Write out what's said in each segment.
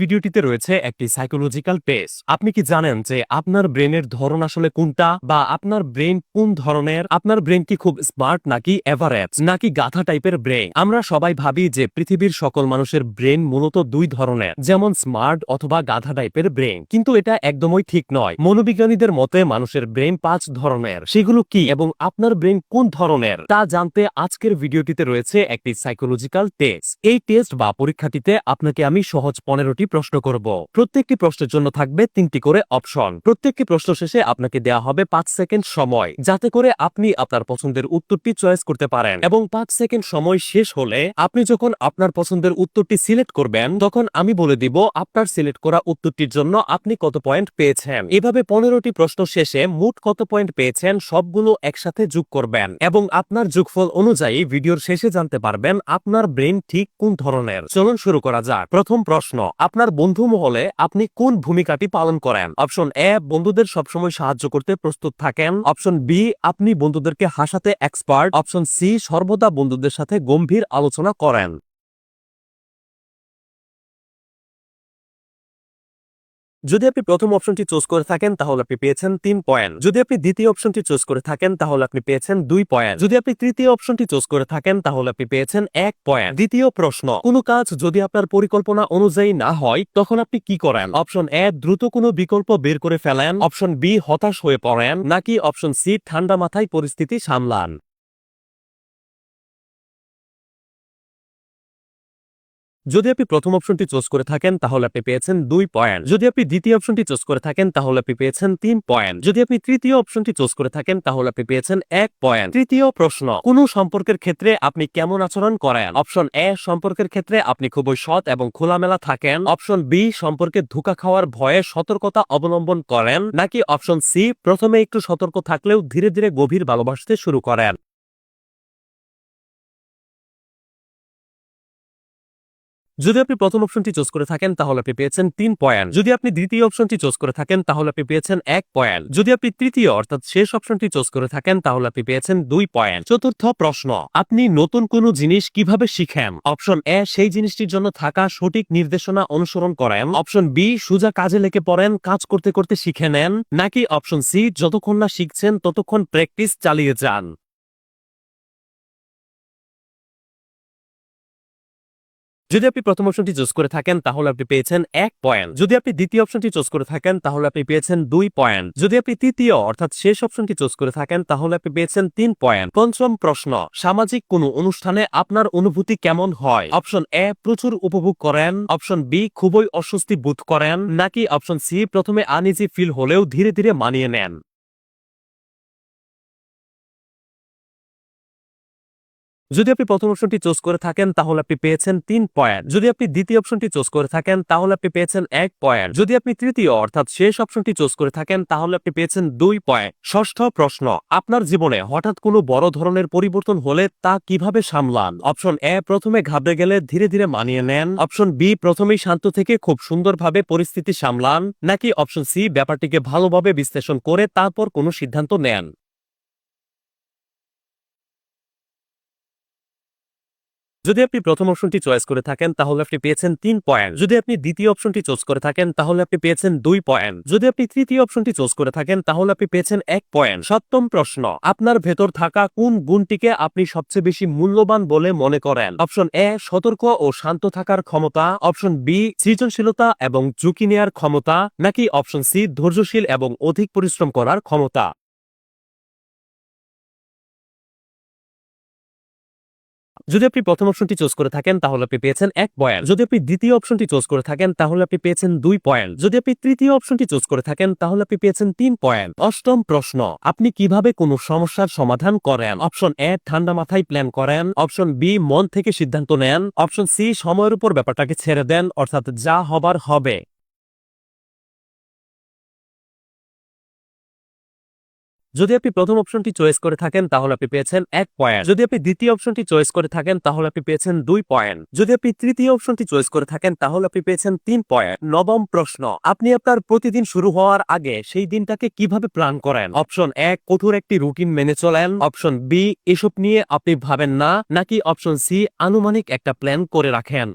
ভিডিওটিতে রয়েছে একটি সাইকোলজিক্যাল টেস্ট আপনি কি জানেন যে আপনার ব্রেনের ধরন আসলে কোনটা বা আপনার ব্রেন কোন ধরনের? আপনার ব্রেন কি খুব স্মার্ট নাকি এভারেজ নাকি গাধা টাইপের ব্রেন? আমরা সবাই ভাবি যে পৃথিবীর সকল মানুষের ব্রেন মূলত দুই ধরনের, যেমন স্মার্ট অথবা গাধা টাইপের ব্রেন। কিন্তু এটা একদমই ঠিক নয়। মনোবিজ্ঞানীদের মতে মানুষের ব্রেন পাঁচ ধরনের। সেগুলো কি এবং আপনার ব্রেন কোন ধরনের? তা জানতে আজকের ভিডিওটিতে রয়েছে একটি সাইকোলজিক্যাল টেস্ট এই টেস্ট বা পরীক্ষাটিতে আপনাকে আমি সহজ পনেরোটি প্রশ্ন করব। প্রত্যেকটি প্রশ্নের জন্য থাকবে তিনটি করে অপশন। প্রত্যেকটি প্রশ্ন শেষে আপনাকে দেওয়া হবে পাঁচ সেকেন্ড সময়, যাতে করে আপনি আপনার পছন্দের উত্তরটি চয়েস করতে পারেন। এবং পাঁচ সেকেন্ড সময় শেষ হলে আপনি যখন আপনার পছন্দের উত্তরটি সিলেক্ট করবেন, তখন আমি বলে দিব আপনার সিলেক্ট করা উত্তরটির জন্য আপনি কত পয়েন্ট পেয়েছেন। এভাবে পনেরোটি প্রশ্ন শেষে মোট কত পয়েন্ট পেয়েছেন সবগুলো একসাথে যোগ করবেন এবং আপনার যোগফল অনুযায়ী ভিডিওর শেষে জানতে পারবেন আপনার ব্রেন ঠিক কোন ধরনের। চলুন শুরু করা যাক। প্রথম প্রশ্ন আপনার বন্ধু মহলে আপনি কোন ভূমিকাটি পালন করেন? অপশন এ, বন্ধুদের সবসময় সাহায্য করতে প্রস্তুত থাকেন। অপশন বি, আপনি বন্ধুদেরকে হাসাতে এক্সপার্ট অপশন সি, সর্বদা বন্ধুদের সাথে গম্ভীর আলোচনা করেন। যদি আপনি প্রথম অপশনটি চুজ করে থাকেন, তাহলে আপনি পেয়েছেন তিন পয়েন্ট যদি আপনি দ্বিতীয় অপশনটি চুজ করে থাকেন, তাহলে আপনি পেয়েছেন দুই পয়েন্ট যদি আপনি তৃতীয় অপশনটি চুজ করে থাকেন, তাহলে আপনি পেয়েছেন এক পয়েন্ট দ্বিতীয় প্রশ্ন, কোন কাজ যদি আপনার পরিকল্পনা অনুযায়ী না হয়, তখন আপনি কি করেন? অপশন এ দ্রুত কোনো বিকল্প বের করে ফেলেন। অপশন বি হতাশ হয়ে পড়েন। নাকি অপশন সি ঠান্ডা মাথায় পরিস্থিতি সামলান। যদি আপনি প্রথম অপশনটি চুজ করে থাকেন, তাহলে আপনি পেয়েছেন দুই পয়েন্ট যদি আপনি দ্বিতীয় অপশনটি চুজ করে থাকেন, তাহলে আপনি পেয়েছেন তিন পয়েন্ট যদি আপনি তৃতীয় অপশনটি চুজ করে থাকেন, তাহলে আপনি পেয়েছেন এক পয়েন্ট তৃতীয় প্রশ্ন, কোন সম্পর্কের ক্ষেত্রে আপনি কেমন আচরণ করেন? অপশন এ সম্পর্কের ক্ষেত্রে আপনি খুবই সৎ এবং খোলামেলা থাকেন। অপশন বি সম্পর্কে ধোকা খাওয়ার ভয়ে সতর্কতা অবলম্বন করেন। নাকি অপশন সি প্রথমে একটু সতর্ক থাকলেও ধীরে ধীরে গভীর ভালোবাসতে শুরু করেন? যদি আপনি প্রথম অপশনটি চুজ করে থাকেন, তাহলে আপনি পেয়েছেন তিন পয়েন্ট যদি আপনি দ্বিতীয় অপশনটি চুজ করে থাকেন, তাহলে আপনি পেয়েছেন এক পয়েন্ট যদি আপনি তৃতীয়, অর্থাৎ শেষ অপশনটি চুজ করে থাকেন, তাহলে আপনি পেয়েছেন দুই পয়েন্ট চতুর্থ প্রশ্ন, আপনি নতুন কোন জিনিস কীভাবে শিখেন? অপশন এ সেই জিনিসটির জন্য থাকা সঠিক নির্দেশনা অনুসরণ করেন। অপশন বি সুজা কাজে লেগে পড়েন, কাজ করতে করতে শিখে নেন। নাকি অপশন সি যতক্ষণ না শিখছেন, ততক্ষণ প্র্যাকটিস চালিয়ে যান। যদি আপনি প্রথম অপশনটি চুজ করে থাকেন, তাহলে আপনি পেয়েছেন এক পয়েন্ট যদি আপনি দ্বিতীয় অপশনটি চুজ করে থাকেন, তাহলে আপনি পেয়েছেন দুই পয়েন্ট যদি আপনি তৃতীয়, অর্থাৎ শেষ অপশনটি চুজ করে থাকেন, তাহলে আপনি পেয়েছেন তিন পয়েন্ট পঞ্চম প্রশ্ন, সামাজিক কোনো অনুষ্ঠানে আপনার অনুভূতি কেমন হয়? অপশন এ প্রচুর উপভোগ করেন। অপশন বি খুবই অস্বস্তি বোধ করেন। নাকি অপশন সি প্রথমে আনইজি ফিল হলেও ধীরে ধীরে মানিয়ে নেন? যদি আপনি প্রথম অপশনটি চুজ করে থাকেন, তাহলে আপনি পেয়েছেন তিন পয়েন্ট যদি আপনি দ্বিতীয় অপশনটি চুজ করে থাকেন, তাহলে আপনি পেয়েছেন এক পয়েন্ট যদি আপনি তৃতীয় অর্থাৎ শেষ অপশনটি চুজ করে থাকেন, তাহলে আপনি পেয়েছেন দুই পয়েন্ট ষষ্ঠ প্রশ্ন, আপনার জীবনে হঠাৎ কোনো বড় ধরনের পরিবর্তন হলে তা কীভাবে সামলান? অপশন এ প্রথমে ঘাবড়ে গেলে ধীরে ধীরে মানিয়ে নেন। অপশন বি প্রথমেই শান্ত থেকে খুব সুন্দরভাবে পরিস্থিতি সামলান। নাকি অপশন সি ব্যাপারটিকে ভালোভাবে বিশ্লেষণ করে তারপর কোনো সিদ্ধান্ত নেন? যদি আপনি প্রথম অপশনটি চয়েস করে থাকেন, তাহলে আপনি পেয়েছেন তিন পয়েন্ট। যদি আপনি দ্বিতীয় অপশনটি চুজ করে থাকেন, তাহলে আপনি পেয়েছেন দুই পয়েন্ট। যদি আপনি তৃতীয় অপশনটি চুজ করে থাকেন, তাহলে আপনি পেয়েছেন এক পয়েন্ট। সপ্তম প্রশ্ন, আপনার ভেতর থাকা কোন গুণটিকে আপনি সবচেয়ে বেশি মূল্যবান বলে মনে করেন? অপশন এ, সতর্ক ও শান্ত থাকার ক্ষমতা। অপশন বি, সৃজনশীলতা এবং ঝুঁকি নেয়ার ক্ষমতা। নাকি অপশন সি, ধৈর্যশীল এবং অধিক পরিশ্রম করার ক্ষমতা? যদি আপনি প্রথম অপশনটি চুজ করে থাকেন, তাহলে আপনি পেয়েছেন এক পয়েন্ট যদি আপনি দ্বিতীয় অপশনটি চুজ করে থাকেন, তাহলে আপনি পেয়েছেন দুই পয়েন্ট যদি আপনি তৃতীয় অপশনটি চুজ করে থাকেন, তাহলে আপনি পেয়েছেন তিন পয়েন্ট অষ্টম প্রশ্ন, আপনি কীভাবে কোনো সমস্যার সমাধান করেন? অপশন এ ঠান্ডা মাথায় প্ল্যান করেন। অপশন বি মন থেকে সিদ্ধান্ত নেন। অপশন সি সময়ের উপর ব্যাপারটাকে ছেড়ে দেন। অর্থাৎ যা হবার হবে। যদি আপনি প্রথম অপশনটি চয়েস করে থাকেন, তাহলে আপনি পেয়েছেন এক পয়েন্ট যদি আপনি দ্বিতীয় অপশনটি চয়েস করে থাকেন, তাহলে আপনি পেয়েছেন দুই পয়েন্ট যদি আপনি তৃতীয় অপশনটি চয়েস করে থাকেন, তাহলে আপনি পেয়েছেন তিন পয়েন্ট নবম প্রশ্ন, আপনি আপনার প্রতিদিন শুরু হওয়ার আগে সেই দিনটাকে কীভাবে প্ল্যান করেন? অপশন এক কঠোর একটি রুটিন মেনে চলেন। অপশন বি এসব নিয়ে আপনি ভাবেন না, নাকি অপশন সি আনুমানিক একটা প্ল্যান করে রাখেন?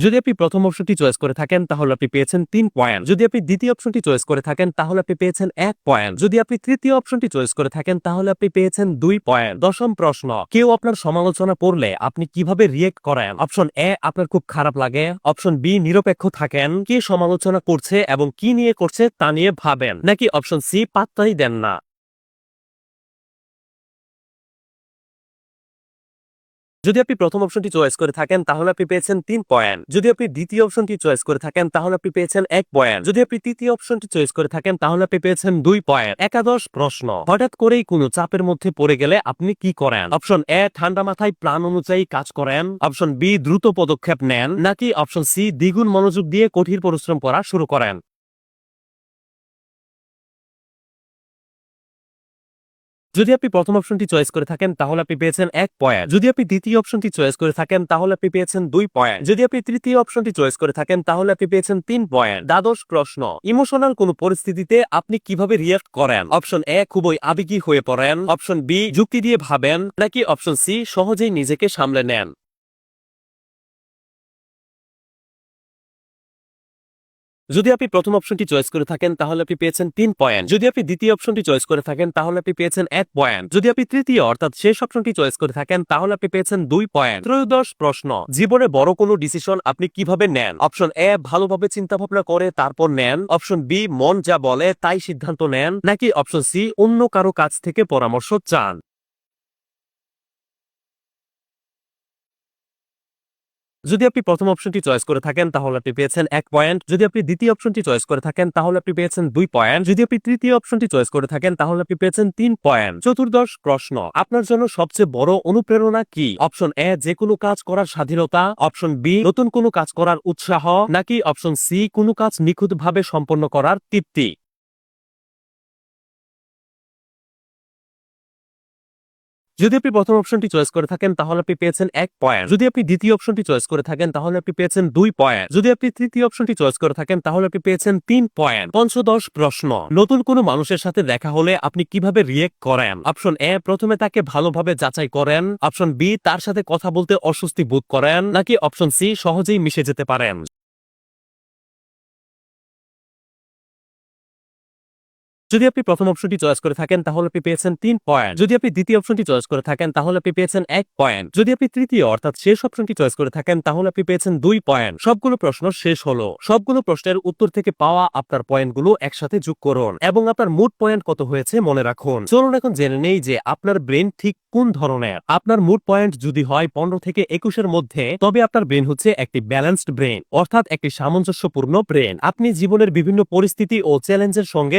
যদি আপনি প্রথম অপশনটি চয়েস করে থাকেন, তাহলে আপনি পেয়েছেন তিন পয়েন্ট যদি আপনি দ্বিতীয় অপশনটি চয়েস করে থাকেন, তাহলে আপনি পেয়েছেন এক পয়েন্ট যদি আপনি তৃতীয় অপশনটি চয়েস করে থাকেন, তাহলে আপনি পেয়েছেন দুই পয়েন্ট দশম প্রশ্ন, কেউ আপনার সমালোচনা পড়লে আপনি কীভাবে রিয়েক্ট করেন? অপশন এ আপনার খুব খারাপ লাগে। অপশন বি নিরপেক্ষ থাকেন। কে সমালোচনা করছে এবং কি নিয়ে করছে তা নিয়ে ভাবেন। নাকি অপশন সি পাত্তাই দেন না? যদি আপনি প্রথম অপশনটি চয়েস করে থাকেন, তাহলে আপনি পেয়েছেন তিন পয়েন্ট। যদি আপনি দ্বিতীয় অপশনটি চয়েস করে থাকেন, তাহলে আপনি পেয়েছেন এক পয়েন্ট। যদি আপনি তৃতীয় অপশনটি চয়েস করে থাকেন, তাহলে আপনি পেয়েছেন দুই পয়েন্ট। একাদশ প্রশ্ন। হঠাৎ করেই কোনো চাপের মধ্যে পড়ে গেলে আপনি কি করেন? অপশন এ, ঠান্ডা মাথায় প্ল্যান অনুযায়ী কাজ করেন। অপশন বি, দ্রুত পদক্ষেপ নেন। নাকি অপশন সি, দ্বিগুণ মনোযোগ দিয়ে কঠিন পরিশ্রম করা শুরু করেন। যদি আপনি প্রথম অপশনটি চয়েস করে থাকেন, তাহলে আপনি পেয়েছেন এক পয়েন্ট যদি আপনি দ্বিতীয় অপশনটি চয়েস করে থাকেন, তাহলে আপনি পেয়েছেন দুই পয়েন্ট যদি আপনি তৃতীয় অপশনটি চয়েস করে থাকেন, তাহলে আপনি পেয়েছেন তিন পয়েন্ট দ্বাদশ প্রশ্ন ইমোশনাল কোন পরিস্থিতিতে আপনি কীভাবে রিয়াক্ট করেন? অপশন এ খুবই আবেগী হয়ে পড়েন। অপশন বি যুক্তি দিয়ে ভাবেন। নাকি অপশন সি সহজেই নিজেকে সামলে নেন? যদি আপনি প্রথম অপশনটি চয়েস করে থাকেন, তাহলে আপনি পেয়েছেন তিন পয়েন্ট যদি আপনি দ্বিতীয় অপশনটি চয়েস করে থাকেন, তাহলে আপনি পেয়েছেন এক পয়েন্ট যদি আপনি তৃতীয়, অর্থাৎ শেষ অপশনটি চয়েস করে থাকেন, তাহলে আপনি পেয়েছেন দুই পয়েন্ট ত্রয়োদশ প্রশ্ন, জীবনে বড় কোনো ডিসিশন আপনি কীভাবে নেন? অপশন এ ভালোভাবে চিন্তা ভাবনা করে, তারপর নেন। অপশন বি মন যা বলে, তাই সিদ্ধান্ত নেন। নাকি অপশন সি অন্য কারও কাছ থেকে পরামর্শ চান? যদি আপনি প্রথম অপশনটি চয়েস করে থাকেন, তাহলে আপনি পেয়েছেন এক পয়েন্ট যদি আপনি দ্বিতীয় অপশনটি চয়েস করে থাকেন, তাহলে আপনি পেয়েছেন দুই পয়েন্ট যদি আপনি তৃতীয় অপশনটি চয়েস করে থাকেন, তাহলে আপনি পেয়েছেন তিন পয়েন্ট চতুর্দশ প্রশ্ন, আপনার জন্য সবচেয়ে বড় অনুপ্রেরণা কি? অপশন এ যে কোনো কাজ করার স্বাধীনতা। অপশন বি নতুন কোনো কাজ করার উৎসাহ। নাকি অপশন সি কোনো কাজ নিখুঁতভাবে সম্পন্ন করার তৃপ্তি? যদি আপনি প্রথম অপশনটি চয়েস করে থাকেন, তাহলে আপনি পেয়েছেন এক পয়েন্ট যদি আপনি দ্বিতীয় অপশনটি চয়েস করে থাকেন, তাহলে আপনি পেয়েছেন দুই পয়েন্ট যদি আপনি তৃতীয় অপশনটি চয়েস করে থাকেন, তাহলে আপনি পেয়েছেন তিন পয়েন্ট পঞ্চদশ প্রশ্ন। নতুন কোনো মানুষের সাথে দেখা হলে আপনি কীভাবে রিয়েক্ট করেন? অপশন এ প্রথমে তাকে ভালোভাবে যাচাই করেন। অপশন বি তার সাথে কথা বলতে অস্বস্তি বোধ করেন। নাকি অপশন সি সহজেই মিশে যেতে পারেন? যদি আপনি প্রথম অপশনটি চয়েস করে থাকেন, তাহলে আপনি পেয়েছেন তিন পয়েন্ট যদি আপনি দ্বিতীয় অপশনটি চয়েস করে থাকেন, তাহলে আপনি পেয়েছেন এক পয়েন্ট যদি আপনি তৃতীয়, অর্থাৎ শেষ অপশনটি চয়েস করে থাকেন, তাহলে আপনি পেয়েছেন দুই পয়েন্ট সবগুলো প্রশ্ন শেষ হলো। সবগুলো প্রশ্নের উত্তর থেকে পাওয়া আপনার পয়েন্টগুলো একসাথে যোগ করুন এবং আপনার মুড পয়েন্ট কত হয়েছে মনে রাখুন। চলুন এখন জেনে নেই যে আপনার ব্রেন ঠিক কোন ধরনের। আপনার মুড পয়েন্ট যদি হয় পনেরো থেকে একুশের মধ্যে, তবে আপনার ব্রেন হচ্ছে একটি ব্যালেন্সড ব্রেন অর্থাৎ একটি সামঞ্জস্যপূর্ণ ব্রেন আপনি জীবনের বিভিন্ন পরিস্থিতি ও চ্যালেঞ্জের সঙ্গে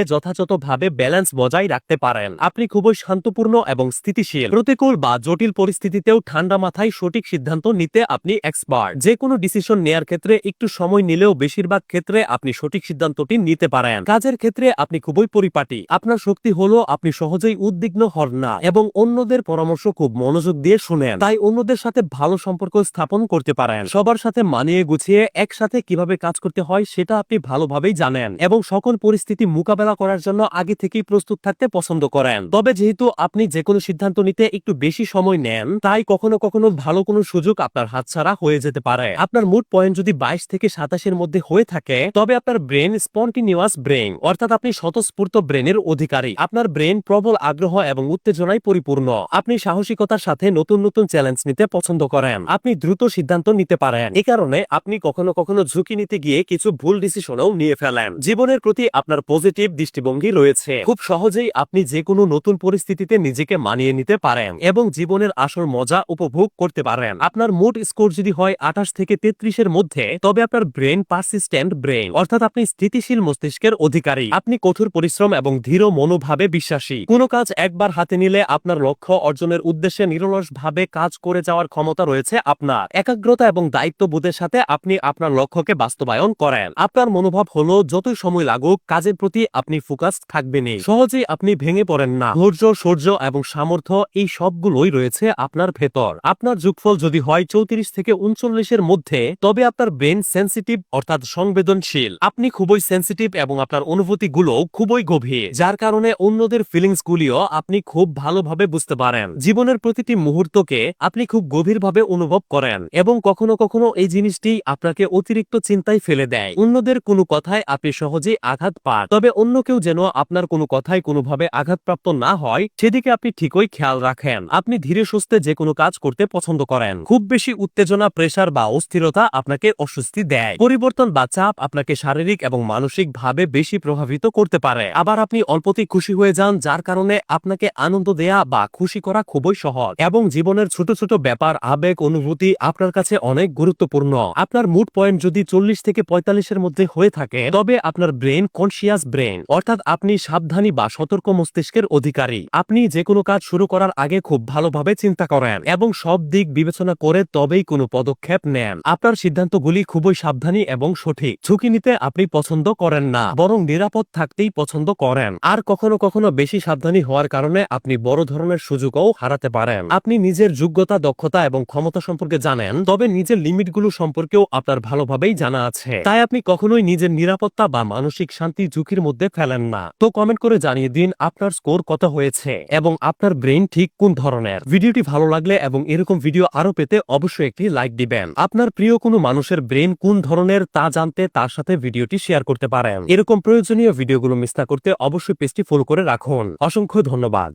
যথাযথভাবে ব্যালেন্স বজায় রাখতে পারেন। আপনি খুবই শান্তপূর্ণ এবং স্থিতিশীল। প্রতিকূল বা জটিল পরিস্থিতিতেও ঠান্ডা মাথায় সঠিক সিদ্ধান্ত নিতে আপনি এক্সপার্ট যে কোনো ডিসিশন নেয়ার ক্ষেত্রে একটু সময় নিলেও বেশিরভাগ ক্ষেত্রে আপনি সঠিক সিদ্ধান্তটি নিতে পারেন। কাজের ক্ষেত্রে আপনি খুবই পরিপাটি। আপনার শক্তি হলো আপনি সহজেই উদ্বিগ্ন হন না এবং অন্যদের পরামর্শ খুব মনোযোগ দিয়ে শুনেন। তাই অন্যদের সাথে ভালো সম্পর্ক স্থাপন করতে পারেন। সবার সাথে মানিয়ে গুছিয়ে একসাথে কীভাবে কাজ করতে হয় সেটা আপনি ভালোভাবেই জানেন এবং সকল পরিস্থিতি মোকাবেলা করার জন্য আগে থেকেই প্রস্তুত থাকতে পছন্দ করেন। তবে যেহেতু আপনি যে কোনো সিদ্ধান্ত নিতে একটু বেশি সময় নেন, তাই কখনো কখনো ভালো কোনো সুযোগ আপনার হাতছাড়া হয়ে যেতে পারে। আপনার মুড পয়েন্ট যদি বাইশ থেকে সাতাশের মধ্যে হয়ে থাকে, তবে আপনার ব্রেন স্পন্টিনিউয়াস ব্রেন অর্থাৎ আপনি স্বতঃস্ফূর্ত ব্রেনের অধিকারী। আপনার ব্রেন প্রবল আগ্রহ এবং উত্তেজনায় পরিপূর্ণ। আপনি সাহসিকতার সাথে নতুন নতুন চ্যালেঞ্জ নিতে পছন্দ করেন। আপনি দ্রুত সিদ্ধান্ত নিতে পারেন। এ কারণে আপনি কখনো কখনো ঝুঁকি নিতে গিয়ে কিছু ভুল ডিসিশনও নিয়ে ফেলেন। জীবনের প্রতি আপনার পজিটিভ দৃষ্টিভঙ্গি রয়েছে। খুব সহজেই আপনি যে কোনো নতুন পরিস্থিতিতে নিজেকে মানিয়ে নিতে পারেন এবং জীবনের আসল মজা উপভোগ করতে পারেন। আপনার মুড স্কোর যদি হয় আঠাশ থেকে তেত্রিশের মধ্যে, তবে আপনার ব্রেন পারসিস্টেন্ট ব্রেন অর্থাৎ আপনি স্থিতিশীল মস্তিষ্কের অধিকারী। আপনি কঠোর পরিশ্রম এবং ধীর মনোভাবে বিশ্বাসী। কোনো কাজ একবার হাতে নিলে আপনার লক্ষ্য অর্জনের উদ্দেশ্যে নিরলস ভাবে কাজ করে যাওয়ার ক্ষমতা রয়েছে আপনার। একাগ্রতা এবং দায়িত্ববোধের সাথে আপনি আপনার লক্ষ্যকে বাস্তবায়ন করেন। আপনার মনোভাব হলো, যতই সময় লাগুক, কাজের প্রতি আপনি ফোকাস থাকবেনই সহজেই আপনি ভেঙে পড়েন না। ধৈর্য সৌর্য এবং সামর্থ্য এই সবগুলোই রয়েছে আপনার ভেতর। আপনার যোগফল যদি হয় চৌত্রিশ থেকে উনচল্লিশের মধ্যে, তবে আপনার ব্রেন সেন্সিটিভ অর্থাৎ সংবেদনশীল। আপনি খুবই সেন্সিটিভ এবং আপনার অনুভূতিগুলো খুবই গভীর, যার কারণে অন্যদের ফিলিংস গুলিও আপনি খুব ভালোভাবে বুঝতে পারেন। জীবনের প্রতিটি মুহূর্তকে আপনি খুব গভীরভাবে অনুভব করেন এবং কখনো কখনো এই জিনিসটি আপনাকে অতিরিক্ত চিন্তায় ফেলে দেয়। অন্যদের কোনো কথায় আপনি সহজেই আঘাত পান, তবে অন্য কেউ যেন আপনার কোনো কথায় কোনোভাবে আঘাতপ্রাপ্ত না হয়, সেদিকে আপনি ঠিকই খেয়াল রাখেন। আপনি ধীরে সুস্থে যে কোনো কাজ করতে পছন্দ করেন। খুব বেশি উত্তেজনা প্রেসার বা অস্থিরতা আপনাকে অস্বস্তি দেয়। পরিবর্তন বা চাপ আপনাকে শারীরিক এবং মানসিক ভাবে বেশি প্রভাবিত করতে পারে। আবার আপনি অল্পতেই খুশি হয়ে যান, যার কারণে আপনাকে আনন্দ দেয়া বা খুশি করা খুবই সহজ। এবং জীবনের ছোট ছোট ব্যাপার, আবেগ, অনুভূতি আপনার কাছে অনেক গুরুত্বপূর্ণ। আপনার মুড পয়েন্ট যদি চল্লিশ থেকে পঁয়তাল্লিশের মধ্যে হয়ে থাকে, তবে আপনার ব্রেন কনসিয়াস ব্রেন। অর্থাৎ আপনি সাবধানী বা সতর্ক মস্তিষ্কের অধিকারী। আপনি যে কোনো কাজ শুরু করার আগে খুব ভালোভাবে চিন্তা করেন এবং সব দিক বিবেচনা করে তবেই কোনো পদক্ষেপ নেন। আপনার সিদ্ধান্তগুলি খুবই সাবধানী এবং সঠিক। ঝুঁকি নিতে আপনি পছন্দ করেন না, বরং নিরাপদ থাকতেই পছন্দ করেন। আর কখনো কখনো বেশি সাবধানী হওয়ার কারণে আপনি বড় ধরনের সুযোগও হারাতে পারেন। আপনি নিজের যোগ্যতা, দক্ষতা এবং ক্ষমতা সম্পর্কে জানেন, তবে নিজের লিমিটগুলো সম্পর্কেও আপনার ভালোভাবেই জানা আছে। তাই আপনি কখনোই নিজের নিরাপত্তা বা মানসিক শান্তি ঝুঁকির মধ্যে ফেলেন না। তো কমেন্ট করে জানিয়ে দিন আপনার স্কোর কত হয়েছে এবং আপনার ব্রেন ঠিক কোন ধরনের। ভিডিওটি ভালো লাগলে এবং এরকম ভিডিও আরও পেতে অবশ্যই একটি লাইক দিবেন। আপনার প্রিয় কোনো মানুষের ব্রেন কোন ধরনের তা জানতে তার সাথে ভিডিওটি শেয়ার করতে পারেন। এরকম প্রয়োজনীয় ভিডিওগুলো মিস না করতে অবশ্যই পেজটি ফলো করে রাখুন। অসংখ্য ধন্যবাদ।